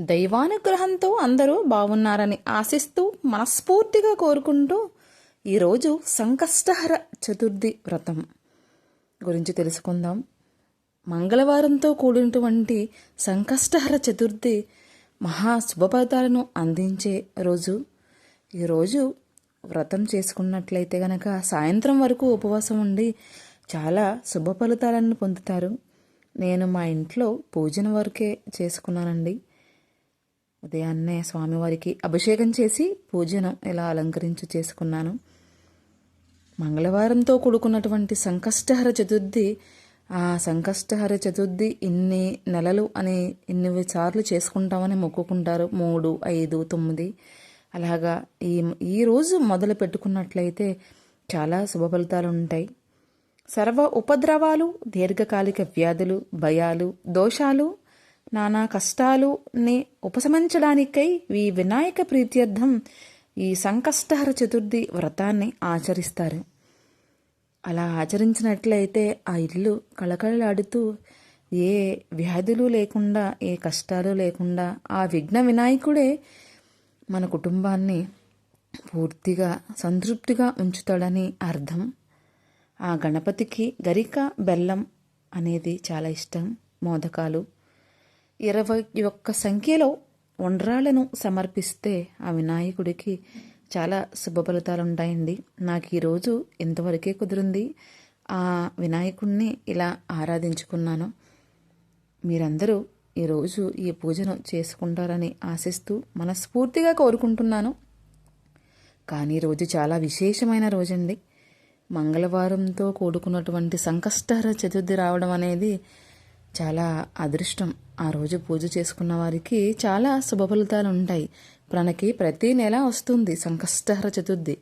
దైవానుగ్రహంతో అందరూ బాగున్నారని ఆశిస్తూ మనస్ఫూర్తిగా కోరుకుంటూ ఈరోజు సంకష్టహర చతుర్థి వ్రతం గురించి తెలుసుకుందాం. మంగళవారంతో కూడినటువంటి సంకష్టహర చతుర్థి మహా శుభఫలితాలను అందించే రోజు. ఈరోజు వ్రతం చేసుకున్నట్లయితే గనక సాయంత్రం వరకు ఉపవాసం ఉండి చాలా శుభ ఫలితాలను పొందుతారు. నేను మా ఇంట్లో పూజన వరకే చేసుకున్నానండి. ఉదయాన్నే స్వామివారికి అభిషేకం చేసి పూజను ఇలా అలంకరించి చేసుకున్నాను. మంగళవారంతో కూడుకున్నటువంటి సంకష్టహర చతుర్థి ఆ సంకష్టహర చతుర్థి ఇన్ని నెలలు అని ఇన్ని సార్లు చేసుకుంటామని మొక్కుకుంటారు. మూడు ఐదు తొమ్మిది. అలాగా ఈ ఈ రోజు మొదలు పెట్టుకున్నట్లయితే చాలా శుభ ఫలితాలు ఉంటాయి. సర్వ ఉపద్రవాలు దీర్ఘకాలిక వ్యాధులు భయాలు దోషాలు నానా కష్టాలుని ఉపశమించడానికై ఈ వినాయక ప్రీత్యర్థం ఈ సంకష్టహర చతుర్థి వ్రతాన్ని ఆచరిస్తారు. అలా ఆచరించినట్లయితే ఆ ఇల్లు కళకళలాడుతూ ఏ వ్యాధులు లేకుండా ఏ కష్టాలు లేకుండా ఆ విఘ్న వినాయకుడే మన కుటుంబాన్ని పూర్తిగా సంతృప్తిగా ఉంచుతాడని అర్థం. ఆ గణపతికి గరిక బెల్లం అనేది చాలా ఇష్టం మోదకాలు. ఇరవై ఒక్క సంఖ్యలో ఉండ్రాలను సమర్పిస్తే ఆ వినాయకుడికి చాలా శుభ ఫలితాలు ఉంటాయండి నాకు ఈరోజు ఇంతవరకే కుదిరింది. ఆ వినాయకుడిని ఇలా ఆరాధించుకున్నాను. మీరందరూ ఈరోజు ఈ పూజను చేసుకుంటారని ఆశిస్తూ మనస్ఫూర్తిగా కోరుకుంటున్నాను. కానీ రోజు చాలా విశేషమైన రోజండి. మంగళవారంతో కూడుకున్నటువంటి సంకష్టహర చతుర్థి రావడం అనేది చాలా అదృష్టం. ఆ రోజు పూజ చేసుకున్న వారికి చాలా శుభ ఫలితాలు ఉంటాయి. మనకి ప్రతి నెల వస్తుంది సంకష్టహర చతుర్థి.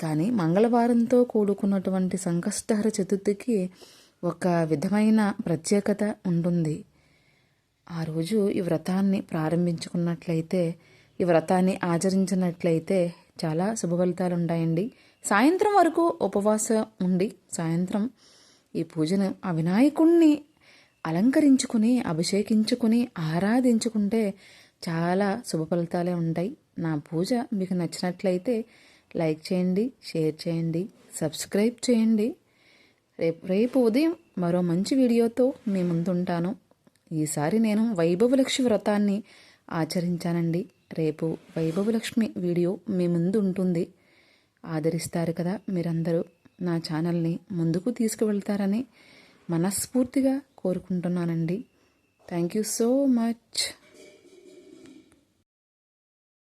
కానీ మంగళవారంతో కూడుకున్నటువంటి సంకష్టహర చతుర్థికి ఒక విధమైన ప్రత్యేకత ఉంటుంది. ఆ రోజు ఈ వ్రతాన్ని ప్రారంభించుకున్నట్లయితే ఈ వ్రతాన్ని ఆచరించినట్లయితే చాలా శుభ ఫలితాలు ఉంటాయండి. సాయంత్రం వరకు ఉపవాసం ఉండి సాయంత్రం ఈ పూజను ఆ వినాయకుణ్ణి అలంకరించుకుని అభిషేకించుకుని ఆరాధించుకుంటే చాలా శుభ ఫలితాలే ఉంటాయి. నా పూజ మీకు నచ్చినట్లయితే లైక్ చేయండి షేర్ చేయండి సబ్స్క్రైబ్ చేయండి. రేపు రేపు ఉదయం మరో మంచి వీడియోతో మీ ముందుంటాను. ఈసారి నేను వైభవలక్ష్మి వ్రతాన్ని ఆచరించానండి. రేపు వైభవలక్ష్మి వీడియో మీ ముందు ఉంటుంది ఆదరిస్తారు కదా మీరందరూ. నా ఛానల్ని ముందుకు తీసుకువెళ్తారని మనస్ఫూర్తిగా కోరుకుంటున్నానండి. Thank you so much